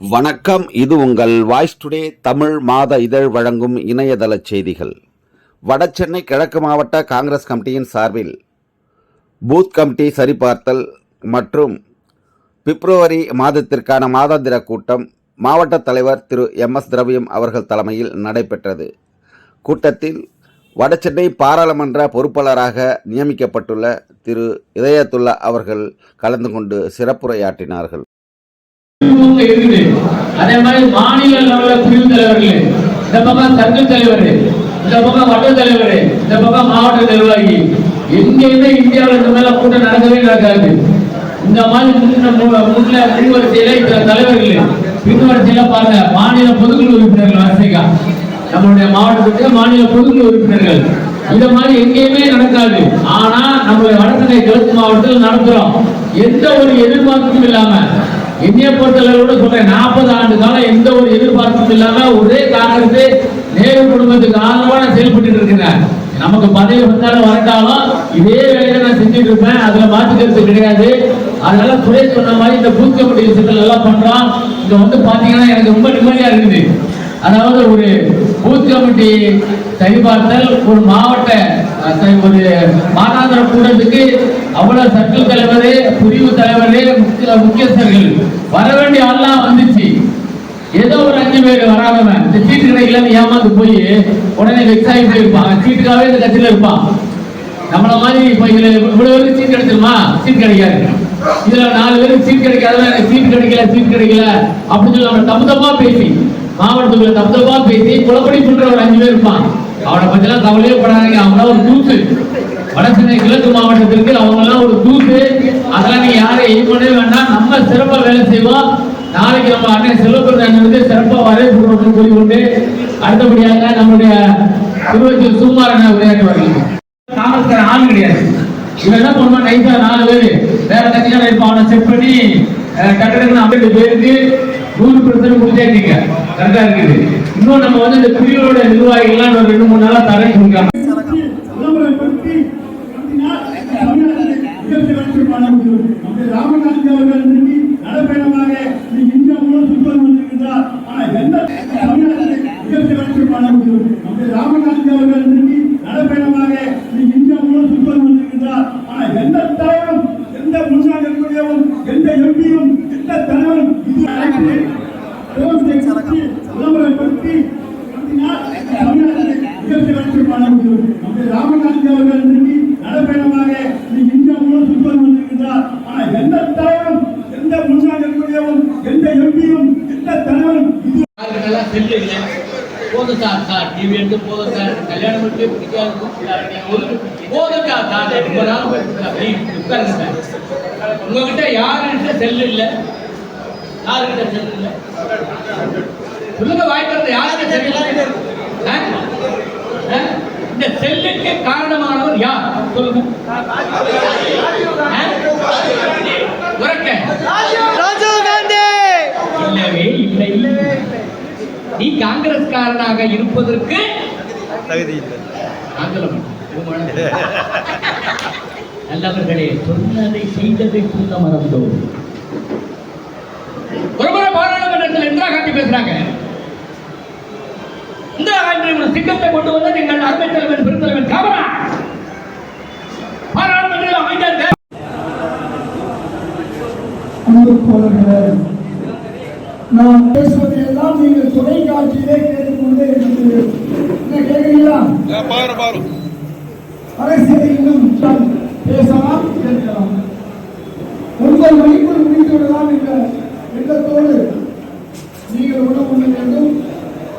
வணக்கம். இது உங்கள் வாய்ஸ் டுடே தமிழ் மாத இதழ் வழங்கும் இணையதள செய்திகள். வடசென்னை கிழக்கு மாவட்ட காங்கிரஸ் கமிட்டியின் சார்பில் பூத் கமிட்டி சரிபார்த்தல் மற்றும் பிப்ரவரி மாதத்திற்கான மாதாந்திர கூட்டம் மாவட்ட தலைவர் திரு எம் எஸ் திரவியம் அவர்கள் தலைமையில் நடைபெற்றது. கூட்டத்தில் வடசென்னை பாராளுமன்ற பொறுப்பாளராக நியமிக்கப்பட்டுள்ள திரு இதயத்துல்லா அவர்கள் கலந்து கொண்டு சிறப்புரையாற்றினார்கள். இவங்க இருக்குது அதே மாதிரி மாநில லெவல்ல பிரிவு தலைவர்கள் இந்த பக்கம் சங்க தலைவர் இந்த பக்கம் வட்ட தலைவர் இந்த பக்கம் மாவட்ட நிர்வாகி எங்கேயுமே இந்தியாவில் இந்த மேல கூட்டம் நடக்கவே நடக்காது. இந்த மாதிரி முன்ன பின்வரிசையில முன்ன இந்த தலைவர்கள் பின்வரிசையில பாருங்க மாநில பொதுக்குழு உறுப்பினர்கள் வரிசைக்கா. நம்மளுடைய மாவட்டத்துக்கு மாநில பொதுக்குழு உறுப்பினர்கள். இந்த மாதிரி எங்கேயுமே நடக்காது. ஆனா நம்மளுடைய வடசென்னை கிழக்கு மாவட்டத்தில் நடத்துறோம். எந்த ஒரு எதிர்பார்ப்பும் இல்லாம இந்திய பொறுத்தளவோட சொல்றேன் நாற்பது ஆண்டு காலம் எந்த ஒரு எதிர்பார்ப்பும் இல்லாம ஒரே காங்கிரஸ் நேரு குடும்பத்துக்கு ஆதரவான நான் செயல்பட்டு இருக்கிறார் நமக்கு பதவி வந்தாலும் வரட்டாலும் இதே வேலையை நான் செஞ்சுட்டு இருப்பேன். அதுல மாற்றுக்கிறது கிடையாது. அதனால துறை சொன்ன மாதிரி இந்த பூத் கமிட்டி விஷயங்கள் எல்லாம் பண்றோம். இங்க வந்து பாத்தீங்கன்னா எனக்கு ரொம்ப நிம்மதியா இருக்குது. அதாவது ஒரு பூத் கமிட்டி சரிபார்த்தல் ஒரு மாவட்ட ஒரு மாதாந்திர கூட்டத்துக்கு அவ்வளவு சர்க்கிள் தலைவர் பிரிவு தலைவர் முக்கிய முக்கியஸ்தர்கள் வர வேண்டிய ஆள்லாம் வந்துச்சு. ஏதோ ஒரு அஞ்சு பேர் வராதவன். இந்த சீட்டு கிடைக்கலன்னு ஏமாந்து போய் உடனே வெக்ஸ் ஆகி போயிருப்பான். சீட்டுக்காகவே இந்த கட்சியில் இருப்பான். நம்மள மாதிரி இப்போ இதில் இவ்வளோ பேருக்கு சீட் கிடைச்சிருமா? சீட் கிடைக்காது. இதில் நாலு பேருக்கு சீட் கிடைக்காதவன் எனக்கு சீட் கிடைக்கல சீட் கிடைக்கல. அப்படின்னு சொல்லி நம்ம தப்பு தப்பாக பேசி மாவட்டத்துக்குள்ள தப்பு தப்பா பேசி குளப்படி பண்ற ஒரு அஞ்சு பேர் இருப்பான் அவனை பத்திலாம் கவலையே படாதீங்க. அவங்களாம் ஒரு தூசு. வடசென்னை கிழக்கு மாவட்டத்திற்கு அவங்க எல்லாம் ஒரு தூசு. அதெல்லாம் நீங்க யாரை எய்ம் பண்ணவே வேண்டாம். நம்ம சிறப்பா வேலை செய்வோம். நாளைக்கு நம்ம அண்ணன் அண்ணன் வந்து சிறப்பா வரவேற்பு சொல்லி கொண்டு அடுத்தபடியாக நம்முடைய திருவச்சூர் சுமார் அண்ணன் உரையாற்றுவார்கள் காங்கிரஸ்காரன் ஆள் கிடையாது. இவன் என்ன பண்ணுவான் நைஸா நாலு பேரு. வேற கட்சியான இருப்பான் அவனை செக் பண்ணி கட்டடங்கள் ஐம்பது பேருக்கு நூறு பெர்சன்ட் கொடுத்தேட்டீங்க கரெக்டா இருக்குது. இன்னும் நம்ம வந்து இந்த பிரிவோட நிர்வாகிகள்லாம் ஒரு ரெண்டு மூணு நாளா தரேன்னு சொல்லிருக்காங்க விளம்பரப்படுத்தி நடத்தினால் தமிழ்நாட்டில் நிகழ்ச்சி வளர்ச்சி காண அவர்கள் நடைபயணமாக இந்தியா வந்திருக்கிறார் எந்த தமிழ்நாட்டில் நிகழ்ச்சி வளர்ச்சி முடியும் நம்முடைய அவர்கள் நடைபயணமாக இந்தியா வந்திருக்கிறார் எந்த தலைவரும் எந்த முன்னாள் எம்எல்ஏவும் தலைவரும் இது விளம்பரப்படுத்தி விளம்பரப்படுத்தி நடத்தினால் தமிழ்நாட்டில் நிகழ்ச்சி வளர்ச்சி காண முடியும் நம்முடைய ராமகாந்தி அவர்கள் திரும்பி நடைபயணமாக இன்னைக்கு இந்தியா முழுவதும் சுற்றுலா வந்திருக்கிறார் ஆனா எந்த தலைவரும் எந்த முன்னாள் எம்எல்ஏவும் எந்த எம்பியும் எந்த தலைவரும் இது யாருக்கெல்லாம் செல்லு இல்லை போதும் சார் சார் டிவி எடுத்து போதும் சார் கல்யாணம் பண்ணி பிடிக்காது போதும் சார் சார் ரொம்ப நாள் போயிட்டு சார் please, உட்காருங்க சார் உங்ககிட்ட யாருக்கிட்ட செல்லு இல்லை யாருக்கிட்ட செல்லு இல்லை சொல்லுங்க வாய்க்கிறது யாருக்கிட்ட செல்லு இல்லை ஆ? ஆ? இந்த செல்லுக்கு காரணமானவர் யார் சொல்லுங்க. ராஜீவ் காந்தி இல்லவே இல்லை. நீ காங்கிரஸ்காரனாக இருப்பதற்கு தகுதி இல்லை. ஆங்கிலம் நல்லவர்களே சொன்னதை செய்ததை சொல்ல மறந்தோம். ஒருமுறை பாராளுமன்றத்தில் இந்திரா காந்தி பேசுறாங்க. இந்திரா காந்தி ஒரு திட்டத்தை கொண்டு வந்து நீங்கள் அருமை தலைவர் பெருந்தலைவர் காமரா பாராளுமன்றத்தில் அமைந்தார்கள் அன்பு நாம் நான் பேசுவதை எல்லாம் நீங்கள் தொலைக்காட்சியிலே கேட்டுக்கொண்டே இருக்கிறீர்கள் என்ன கேட்கிறீங்களா பாரு பாரு அரசியலை இன்னும் நான் பேசலாம் கேட்கலாம் ஒன்பது மணிக்குள் முடித்து விடலாம் என்ற எண்ணத்தோடு நீங்கள் உணவு உண்ண வேண்டும்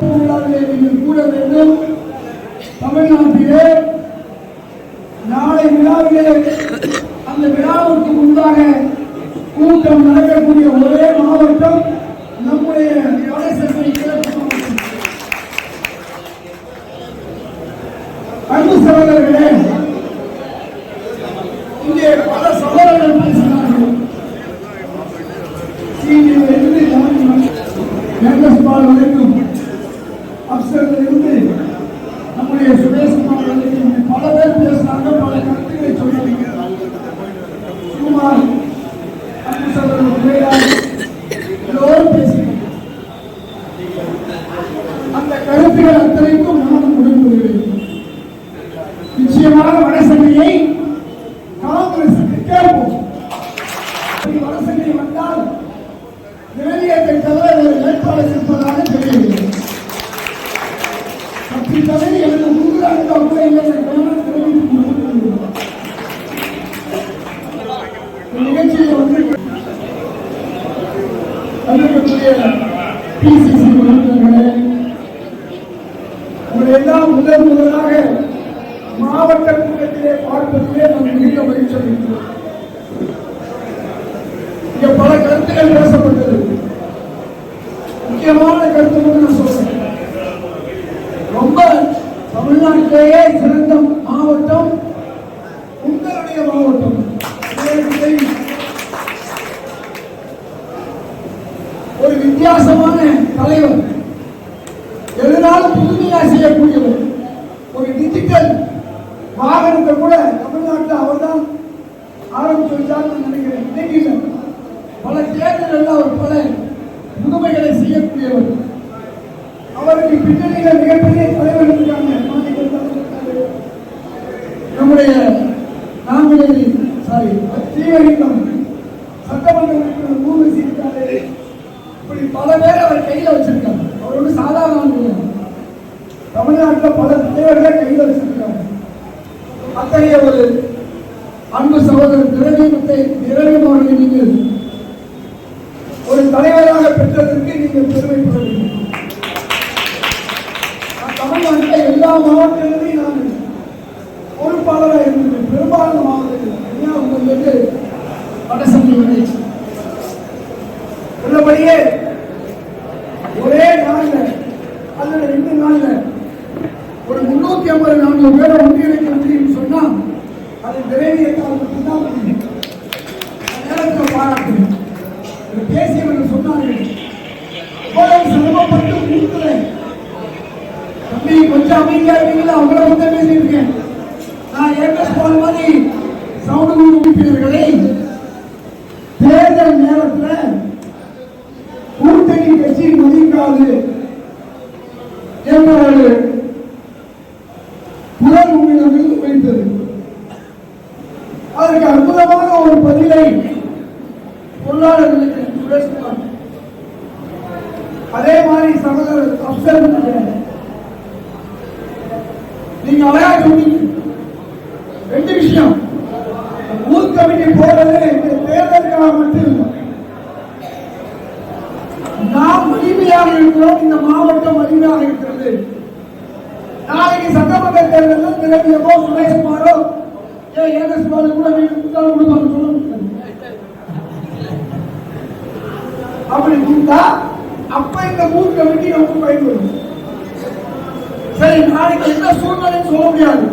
விழாவிலே நீங்கள் கூட வேண்டும் தமிழ்நாட்டிலே நாளை விழாவிலே அந்த விழாவுக்கு முன்பாக கூட்டம் நடக்கக்கூடிய ஒரே மாவட்டம் நம்முடைய வடசென்னை கிழக்கு மாவட்டம் அன்பு சகோதரர்களே இங்கே பல சகோதரர்கள் பேசினார்கள் சீனியிலிருந்து எம்எஸ் பால் வரைக்கும் அப்சரிலிருந்து நிகழ்ச்சியில் வந்து வந்திருக்கக்கூடிய பிசிசி உறுப்பினர்களே உங்களெல்லாம் முதல் முதலாக மாவட்ட கூட்டத்திலே பார்ப்பதிலே நாம் மிக மகிழ்ச்சி அளிக்கிறோம் மதிக்காது என்ற ஒரு புலன் உங்களிடமிருந்து வைத்தது. அதற்கு அற்புதமான ஒரு பதிலை பொருளாளர்களுக்கு சுரேஷ்குமார் அதே மாதிரி சகோதரர் அப்சர் நீங்க அழகா சொன்னீங்க ரெண்டு விஷயம் பூத் கமிட்டி போறது இந்த தேர்தலுக்காக மட்டும் இல்லை நாம் வலிமையாக இருக்கிறோம் இந்த மாவட்டம் வலிமையாக இருக்கிறது நாளைக்கு சட்டமன்ற தேர்தலில் திரவியமோ வரும். ஏன் கூட கொடுப்பாங்க சொல்ல. முடியாது அப்படி கொடுத்தா அப்ப இந்த பூத் கமிட்டி நமக்கு பயன்படும். சரி நாளைக்கு என்ன சூழ்நிலைன்னு சொல்ல முடியாது.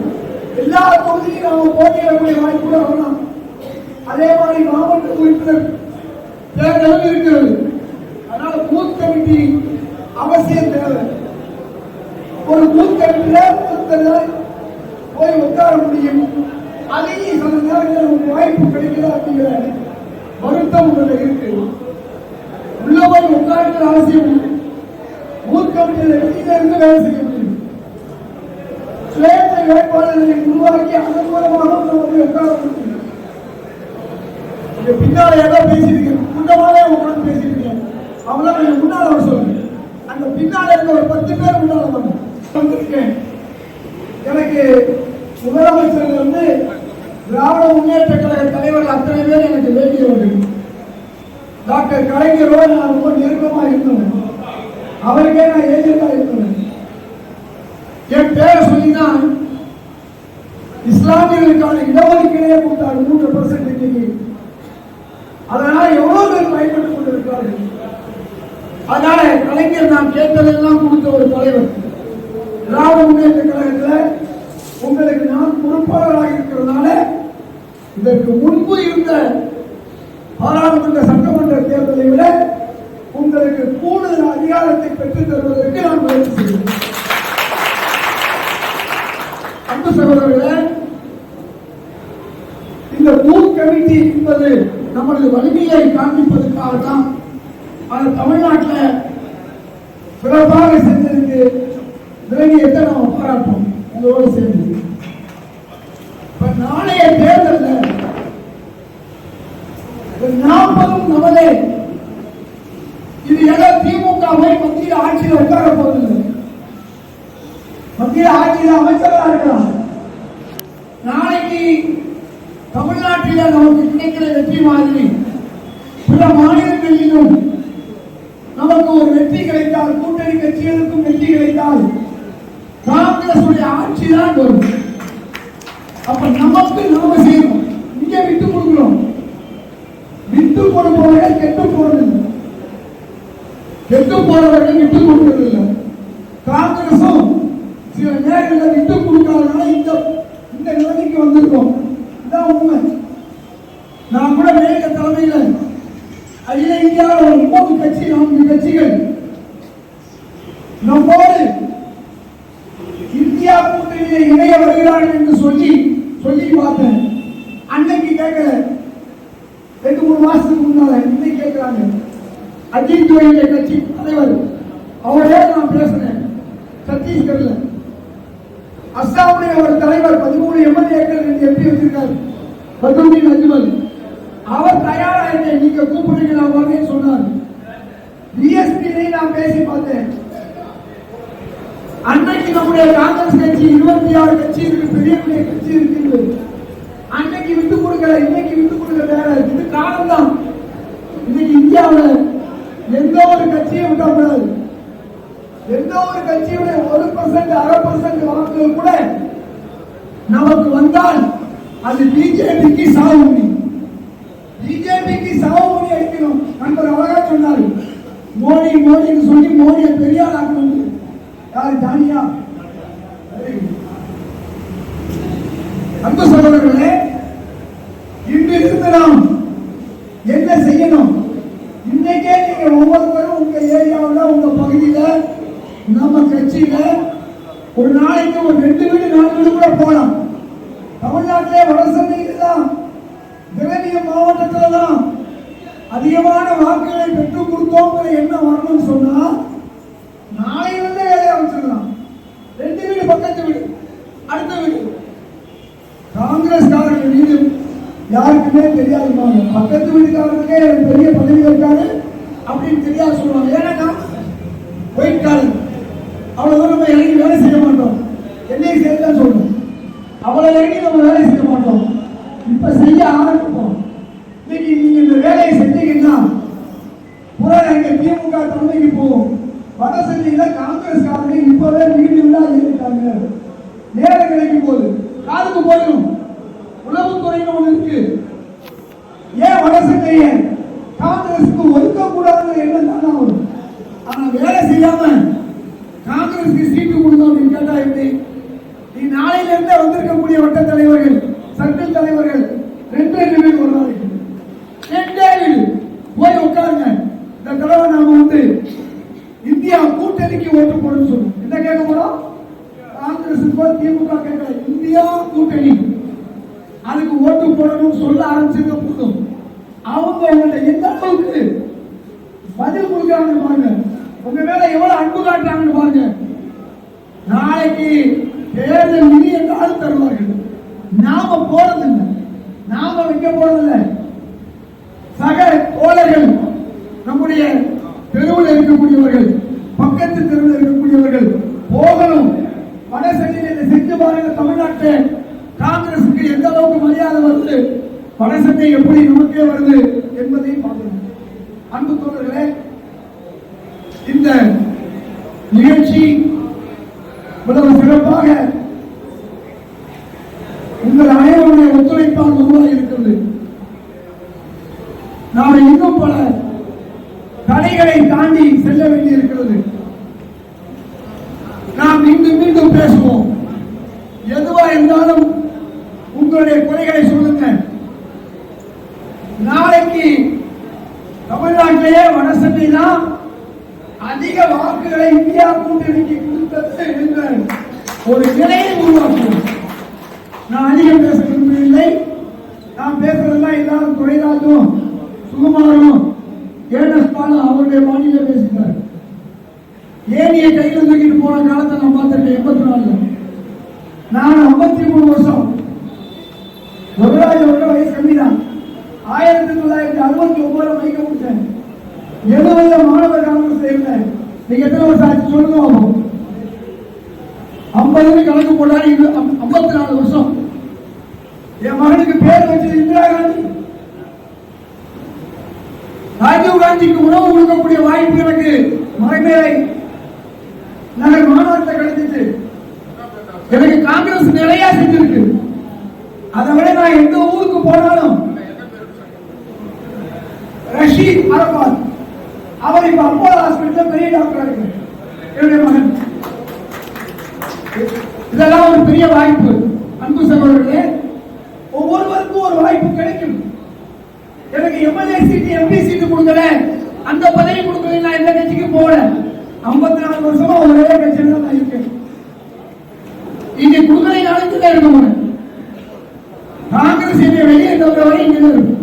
எல்லா தொகுதியும் நாம போட்டியிடக்கூடிய வாய்ப்பு வரலாம். அதே மாதிரி மாவட்ட உறுப்பினர் தேர்தலும் இருக்கிறது. அதனால பூத் கமிட்டி அவசியம் தேவை. ஒரு பூத் கமிட்டியில போய் உட்கார முடியும். அதையும் சில நேரங்களில் உங்களுக்கு வாய்ப்பு கிடைக்கல அப்படிங்கிற வருத்தம் உங்களுக்கு இருக்கு. உள்ள போய் உட்காருங்கிற அவசியம் இல்லை. பூத் வெளியில இருந்து வேலை செய்ய முடியும். சுயேட்சை வேட்பாளர்களை உருவாக்கி அதன் மூலமாக நம்ம உட்கார முடியும். பின்னால ஏதோ பேசிட்டு கூட்டமாவே உட்கார்ந்து பேசிட்டு இருக்கேன் அவங்கள கொஞ்சம் முன்னால அவர் சொல்லுங்க. அந்த பின்னால இருக்க ஒரு பத்து பேர் முன்னால வரணும் வந்திருக்கேன் எனக்கு முதலமைச்சர் வந்து திராவிட முன்னேற்ற கழக தலைவர்கள் அத்தனை பேர் எனக்கு வேண்டியவர்கள் டாக்டர் கலைஞரோடு நான் ரொம்ப நெருக்கமா இருந்தேன் அவருக்கே நான் ஏஜென்டா இருந்தேன் என் பேரை சொல்லிதான் இஸ்லாமியர்களுக்கான இடஒதுக்கீடே கொடுத்தார் மூன்று பர்சன்ட் இன்னைக்கு அதனால எவ்வளவு பேர் பயன்பட்டுக் கொண்டிருக்கிறார்கள்? அதனால கலைஞர் நான் கேட்டதெல்லாம் கொடுத்த ஒரு தலைவர். திராவிட முன்னேற்ற கழகத்தில் உங்களுக்கு நான் பொறுப்பாளராக இருக்கிறதுனால இதற்கு முன்பு இருந்த பாராளுமன்ற சட்டமன்ற தேர்தலை விட உங்களுக்கு கூடுதல் அதிகாரத்தை பெற்றுத் தருவதற்கு நான் முயற்சி செய்கிறேன். அன்பு சகோதரர்களே இந்த பூத் கமிட்டி என்பது நமது வலிமையை காண்பிப்பதற்காகத்தான் அது தமிழ்நாட்டில் சிறப்பாக செஞ்சதுக்கு விலகியத்தை நாம் பாராட்டுவோம். இதோடு சேர்ந்து. இப்ப நாளைய தேர்தலில் நாற்பதும் நமதே. இது ஏதோ திமுகவை மத்திய ஆட்சியில் உட்கார போகிறது மத்திய ஆட்சியில் அமைச்சராக இருக்கலாம். நாளைக்கு தமிழ்நாட்டில் நமக்கு கிடைக்கிற வெற்றி மாதிரி பிற மாநிலங்களிலும் நமக்கு ஒரு வெற்றி கிடைத்தால் கூட்டணி கட்சிகளுக்கும் தான் வரும் அப்ப நமக்கு நாம செய்யணும். இங்க விட்டு கொடுக்கணும் விட்டு கொடுப்பவர்கள் கெட்டு போறது கெட்டு போறவர்கள் விட்டு கொடுக்கறதில்லை. காங்கிரசும் சில நேரங்களில் விட்டு கொடுக்காதனால இந்த இந்த நிலைமைக்கு வந்திருக்கோம். இதான் உண்மை. நான் கூட மேற்க தலைமையில் அகில இந்தியாவில் ஒரு மூணு கட்சி நான்கு கட்சிகள் நம்மோடு என்னுடைய இளைய வருகிறான் என்று சொல்லி சொல்லி பார்த்தேன். அன்னைக்கு கேட்கல. ரெண்டு மூணு மாசத்துக்கு முன்னால இன்னைக்கு கேட்கிறாங்க. அஜித் ஜோயிய கட்சி தலைவர் அவரே நான் பேசினேன். சத்தீஸ்கர்ல. அஸ்ஸாமுடைய ஒரு தலைவர் பதிமூணு எம்எல்ஏக்கள் என்று எம்பி வச்சிருக்காரு பத்துதீன் அஜ்மல் அவர் தயாரா இருந்தேன். நீங்க கூப்பிடுங்க நான் சொன்னார். பிஎஸ்பி நான் பேச பார்த்தேன் அன்னைக்கு நம்முடைய காங்கிரஸ் கட்சி இருபத்தி ஆறு கட்சி இருக்கு பெரிய பெரிய கட்சி இருக்கு அன்னைக்கு விட்டு கொடுக்கல இன்னைக்கு விட்டு கொடுக்க வேற. இது காலம் தான் இன்னைக்கு இந்தியாவில் எந்த ஒரு கட்சியும் விடக்கூடாது எந்த ஒரு கட்சியுடைய ஒரு பர்சன்ட் அரை பர்சன்ட் வாக்குகள் கூட நமக்கு வந்தால் அது பிஜேபிக்கு சாவுமணி பிஜேபிக்கு சாவுமணி அடிக்கணும் நண்பர் அழகா சொன்னாரு. மோடி மோடின்னு சொல்லி மோடியை பெரியார் ஆக்கணும் யாரு தானியா? அந்த சகோதரர்களே இன்று இருந்து நாம் என்ன செய்யணும் இன்னைக்கே நீங்க ஒவ்வொருத்தரும் உங்க ஏரியாவில் உங்க பகுதியில நம்ம கட்சியில ஒரு நாளைக்கு ஒரு ரெண்டு வீடு நாலு வீடு கூட போலாம் தமிழ்நாட்டிலே வடசென்னையில தான் திரவிய மாவட்டத்துல தான் அதிகமான வாக்குகளை பெற்றுக் கொடுத்தோங்கிற எண்ணம் வரணும்னு சொன்னா நாளையிலிருந்தே வேலையை அமைச்சிடலாம் ரெண்டு வீடு பக்கத்து வீடு அடுத்த வீடு காங்கிரஸ்காரர்கள் மீது யாருக்குமே தெரியாதுமாங்க பக்கத்து வீட்டுக்காரருக்கே எனக்கு இருக்காரு அப்படின்னு தெரியாது சொல்லுவாங்க ஏன்னா ஒயிட் காலர் அவ்வளவு தூரம் நம்ம இறங்கி வேலை செய்ய மாட்டோம். என்னையை சேர்த்து சொல்லணும். அவ்வளவு இறங்கி நம்ம வேலை செய்ய மாட்டோம். இப்ப செய்ய ஆரம்பிப்போம். இன்னைக்கு நீங்க இந்த வேலையை செஞ்சீங்கன்னா புறநங்க திமுக தலைமைக்கு போகும் வட காங்கிரஸ் காரணம் இப்பவே வீடு வீடா இருக்காங்க. நேரம் கிடைக்கும் போது காதுக்கு போயிடும் உணவுத்துறைன்னு ஒண்ணு இருக்கு. ஏன் வட சென்னையை காங்கிரஸுக்கு ஒதுக்க கூடாதுன்னு எண்ணம் தானே வரும். ஆனா வேலை செய்யாம காங்கிரஸுக்கு சீட்டு கொடுங்க அப்படின்னு கேட்டா எப்படி? நீ நாளையில இருந்தே வந்திருக்கக்கூடிய வட்ட தலைவர்கள் சர்க்கிள் தலைவர்கள் ரெண்டு ரெண்டு பேர் ஒரு நாளைக்கு ரெண்டே போய் உட்காருங்க. இந்த தடவை நாம வந்து இந்தியா கூட்டணிக்கு ஓட்டு போடணும்னு சொல்லுவோம் என்ன கேட்க போறோம்? காங்கிரஸுக்கோ திமுக கேட்கல. இந்தியா கூட்டணி. அதுக்கு ஓட்டு போடணும்னு சொல்ல ஆரம்பிச்சிருக்க போதும் அவங்க உங்கள்ட்ட எந்த அளவுக்கு பதில் கொடுக்குறாங்கன்னு பாருங்க. உங்க மேல எவ்வளவு அன்பு காட்டுறாங்கன்னு பாருங்க. நாளைக்கு தேர்தல் நிதி என்றாலும் தருவார்கள் நாம போறதில்லை. நாம வைக்க போறதில்லை. சக தோழர்கள் நம்முடைய தெருவில் இருக்கக்கூடியவர்கள் பக்கத்து தெருவில் இருக்கக்கூடியவர்கள் போகணும். வட சென்னையில் செஞ்சு பாருங்க தமிழ்நாட்டு காங்கிரசுக்கு எந்த அளவுக்கு மரியாதை வருது? வட எப்படி நமக்கே வருது என்பதையும் பார்க்கணும். அன்பு தோழர்களே இந்த நிகழ்ச்சி இவ்வளவு சிறப்பாக உங்கள் அனைவருடைய ஒத்துழைப்பால் உருவாகி இருக்கிறது. நாம் இன்னும் பல தடைகளை தாண்டி செல்ல வேண்டியிருக்கிறது. நாம் மீண்டும் மீண்டும் பேசுவோம் எதுவா இருந்தாலும் உங்களுடைய குறைகளை சொல்லுங்க நாளைக்கு தமிழ்நாட்டிலேயே வடசென்னை தான் அதிக வாக்குகளை இந்தியா கூட்டணிக்கு கொடுத்ததே என்ன ஒரு நிலையை உருவாக்கும். நான் அதிகம் பேச விரும்பவில்லை. நான் பேசுறதெல்லாம் எல்லாரும் துறைராஜும் சுகுமாரனும் ஏனஸ் பாலு அவருடைய பாணியில பேசுகிறார் ஏனிய கையில் தூக்கிட்டு போன காலத்தை நான் பார்த்திருக்கேன் எண்பத்தி நாலுல. நான் ஐம்பத்தி மூணு வருஷம். முதலாளி அவரோட வயசு கம்மி தான் ஆயிரத்தி தொள்ளாயிரத்தி அறுபத்தி ஒன்பதுல வைக்க முடிச்சேன் எழுபது மாணவர்கள் நீங்க எத்தனை வருஷம் ஆச்சு சொல்லுங்க ஐம்பதுன்னு கணக்கு போட்டாரு இது ஐம்பத்தி நாலு வருஷம். என் மகனுக்கு பேர் வச்சது இந்திரா காந்தி. ராஜீவ் காந்திக்கு உணவு கொடுக்கக்கூடிய வாய்ப்பு எனக்கு மறைமேலை நகர் மாநாட்டில் கிடைச்சிச்சு எனக்கு காங்கிரஸ் காங்கிரஸ் நிறைய செஞ்சிருக்கு. அதை விட நான் எந்த ஊருக்கு போனாலும் ரஷீத் அரபாத். அவர் இப்ப அப்போலோ ஹாஸ்பிட்டல் பெரிய டாக்டரா இருக்கு என்னுடைய மகன். இதெல்லாம் ஒரு பெரிய வாய்ப்பு. அன்பு சகோதரர்களே ஒவ்வொருவருக்கும் ஒரு வாய்ப்பு கிடைக்கும். எனக்கு எம்எல்ஏ சீட்டு எம்பி சீட்டு கொடுக்கல அந்த பதவி கொடுக்கல நான் எந்த கட்சிக்கு போகல. ஐம்பத்தி நாலு வருஷமா ஒரே கட்சியில தான் நான் இருக்கேன். இங்க கொடுக்கலை நாளைக்கு தான் இருக்க மாட்டேன் காங்கிரஸ் என்னை வெளியே இருந்தவரை இங்க தான் இருக்கும்.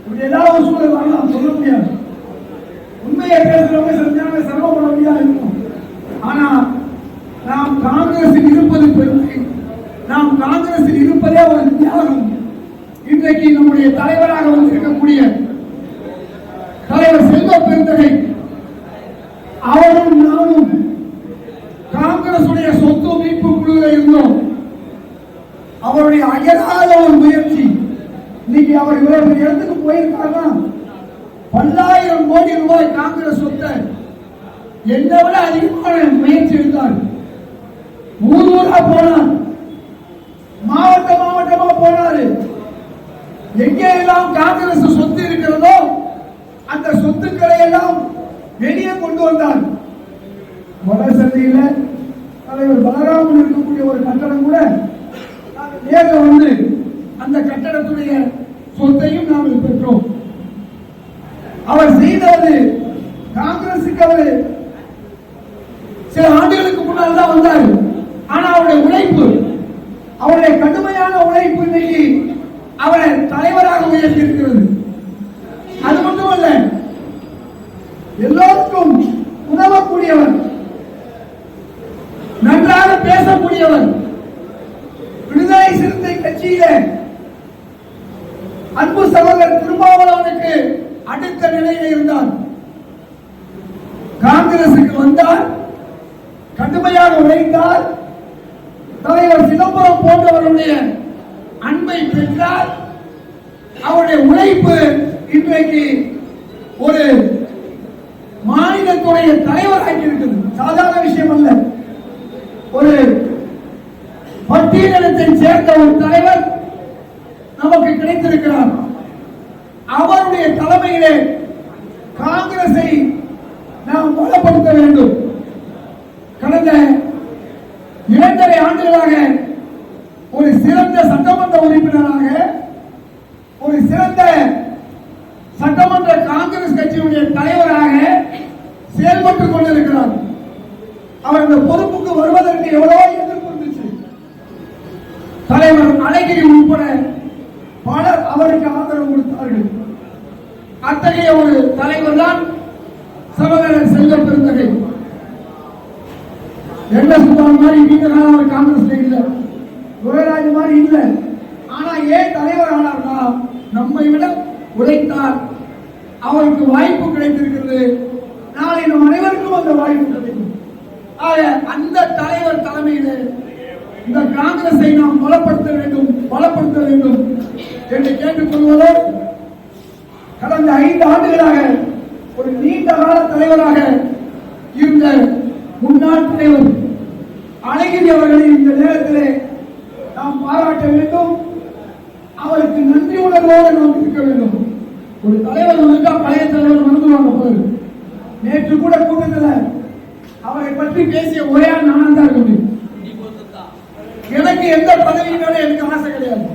இப்படி ஏதாவது ஒரு சூழல் வரலாம் சொல்ல முடியாது. உண்மையை பேசுறவங்க சில நேரம் சிரமப்பட முடியாது இருக்கும் ஆனா நாம் காங்கிரஸில் இருப்பது பெருமை நாம் காங்கிரஸில் இருப்பதே ஒரு தியாகம் இன்றைக்கு நம்முடைய தலைவராக வந்திருக்கக்கூடிய தலைவர் செல்வ பெருந்தகை அவரும் நானும் காங்கிரசுடைய சொத்து மீட்பு குழுவில் இருந்தோம் அவருடைய அயராத ஒரு முயற்சி இன்னைக்கு அவர் இவ்வளவு பெரிய இடத்துக்கு போயிருக்காருன்னா பல்லாயிரம் கோடி ரூபாய் காங்கிரஸ் சொத்தை என்னை விட அதிகமான முயற்சி எடுத்தார் ஊர் ஊரா போனார் மாவட்ட மாவட்டமா போனாரு எங்கே எல்லாம் காங்கிரஸ் சொத்து இருக்கிறதோ அந்த சொத்துக்களை எல்லாம் வெளியே கொண்டு வந்தார் வடசென்னையில தலைவர் பலராமன் இருக்கக்கூடிய ஒரு கட்டடம் கூட நாங்கள் நேரில் வந்து அந்த கட்டடத்துடைய சொத்தையும் நாங்கள் பெற்றோம். அவர் செய்தது காங்கிரசுக்கு அவர் சில ஆண்டுகளுக்கு முன்னால் தான் வந்தார். ஆனா அவருடைய உழைப்பு அவருடைய கடுமையான உழைப்பு இன்னைக்கு அவரை தலைவராக உயர்த்தி இருக்கிறது அது மட்டுமல்ல எல்லோருக்கும் உதவக்கூடியவன். நன்றாக பேசக்கூடியவன். விடுதலை சிறுத்தை கட்சியில அன்பு சகோதரர் திருமாவளவனுக்கு அடுத்த நிலையில் இருந்தார் காங்கிரசுக்கு வந்தார். கடுமையாக உழைத்தார். தலைவர் சிதம்பரம் போன்றவருடைய அன்பை பெற்றார். அவருடைய உழைப்பு இன்றைக்கு ஒரு மாநிலத்துடைய தலைவராகி இருக்கிறது. சாதாரண விஷயம் அல்ல. ஒரு பட்டியலினத்தை சேர்ந்த ஒரு தலைவர் நமக்கு கிடைத்திருக்கிறார். அவருடைய தலைமையிலே காங்கிரஸை நாம் பலப்படுத்த வேண்டும். கடந்த இரண்டரை ஆண்டுகளாக ஒரு சிறந்த சட்டமன்ற உறுப்பினராக ஒரு சிறந்த சட்டமன்ற காங்கிரஸ் கட்சியுடைய தலைவர் செயல்பட்டுக் கொண்டிருக்கிறார். அவர் இந்த பொறுப்புக்கு வருவதற்கு எவ்வளவோ எதிர்ப்பு இருந்துச்சு தலைவர் அழகிரி உட்பட பலர் அவருக்கு ஆதரவு கொடுத்தார்கள். அத்தகைய ஒரு தலைவர் தான் சகோதரர் செல்ல பெருந்தகை. என்ன சுல்தான் மாதிரி நீண்ட காலம் அவர் காங்கிரஸ்ல இல்ல. துரைராஜ் மாதிரி இல்ல. ஆனா ஏன் தலைவர் ஆனார்னா நம்மை விட உழைத்தார். அவருக்கு வாய்ப்பு கிடைத்திருக்கிறது. ஆனால் நம் அனைவருக்கும் அந்த வாய்ப்பு உள்ளது. ஆக அந்த தலைவர் தலைமையில் இந்த காங்கிரஸை நாம் பலப்படுத்த வேண்டும் பலப்படுத்த வேண்டும் என்று கேட்டுக்கொள்வதோடு கடந்த ஐந்து ஆண்டுகளாக ஒரு நீண்ட கால தலைவராக இருந்த முன்னாள் தலைவர் அழகிரி அவர்களை இந்த நேரத்திலே நாம் பாராட்ட வேண்டும். அவருக்கு நன்றி உணர்வோடு நாம் இருக்க வேண்டும். ஒரு தலைவர் வந்துட்டா பழைய தலைவர் மறந்துவாங்க போது நேற்று கூட கூட்டத்தில் அவரை பற்றி பேசிய ஒரே ஆள் தான் எனக்கு எந்த பதவியும் மேல எனக்கு ஆசை கிடையாது.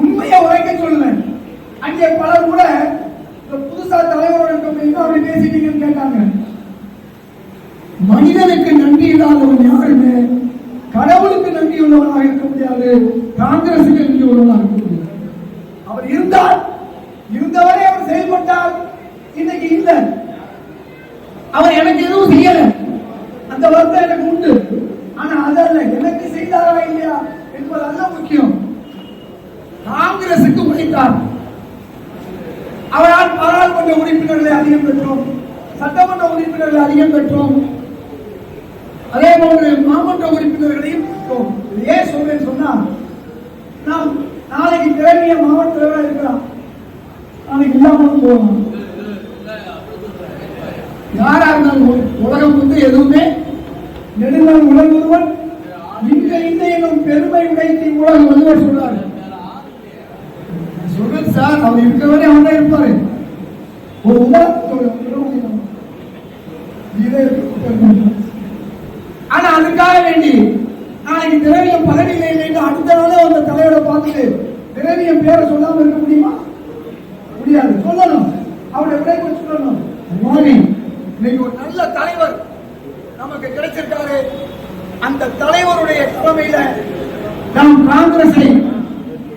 உண்மையை உரைக்க சொல்லுவேன். அங்கே பலர் கூட இந்த புதுசா தலைவரோட அப்படி பேசிட்டீங்கன்னு கேட்டாங்க. மனிதனுக்கு நன்றி இல்லாதவன் யாருமே கடவுளுக்கு நன்றி உள்ளவனாக இருக்க முடியாது. காங்கிரசுக்கு நன்றி உள்ளவனாக இருக்க முடியாது. அவர் இருந்தால் இருந்தவரை அவர் செயல்பட்டால் இன்னைக்கு இல்லை. அவர் எனக்கு எதுவும் செய்யல. அந்த வருத்தம் எனக்கு உண்டு. ஆனா அதல்ல எனக்கு செய்தாரா இல்லையா என்பது அல்ல முக்கியம். காங்கிரசுக்கு உழைத்தார். அவரால் பாராளுமன்ற உறுப்பினர்களை அதிகம் பெற்றோம். சட்டமன்ற உறுப்பினர்களை அதிகம் பெற்றோம். அதே போன்று மாமன்ற உறுப்பினர்களையும் பெற்றோம் இது ஏன் சொல்றேன்னு சொன்னா நாம் நாளைக்கு திறமைய மாவட்ட தலைவராக இருக்கலாம் நாளைக்கு இல்லாமல் போகலாம் யாரா இருந்தாலும் உலகம் வந்து எதுவுமே நெடுநாள் உலகுவன் இந்த இந்த எனும் பெருமை உடைத்து உலக வள்ளுவர் சொல்றாரு சொல்றேன் சார் அவர் இருக்கிறவரை அவன் தான் இருப்பாரு ஒரு உதாரணத்தோட இதே ஆனா அதுக்காக வேண்டி நாளைக்கு திரவியம் பதவியில் இல்லைன்னு அடுத்த நாளே அந்த தலைவரை பார்த்துட்டு திரவியம் பேரை சொல்லாம இருக்க முடியுமா முடியாது சொல்லணும் அவருடைய உழைப்பு சொல்லணும் மார்னிங் இன்னைக்கு ஒரு நல்ல தலைவர் நமக்கு கிடைச்சிருக்காரு. அந்த தலைவருடைய தலைமையில நாம் காங்கிரஸை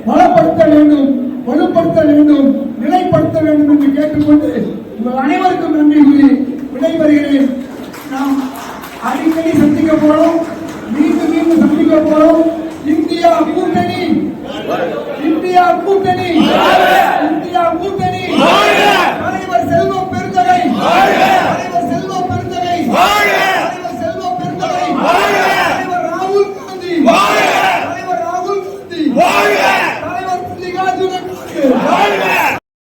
பலப்படுத்த வேண்டும் வலுப்படுத்த வேண்டும் நிலைப்படுத்த வேண்டும் என்று கேட்டுக்கொண்டு உங்கள் அனைவருக்கும் நன்றி கூறி விடைபெறுகிறேன். நாம் அடிக்கடி சந்திக்க போறோம் மீண்டும் மீண்டும் சந்திக்க போறோம். இந்தியா கூட்டணி! இந்தியா கூட்டணி!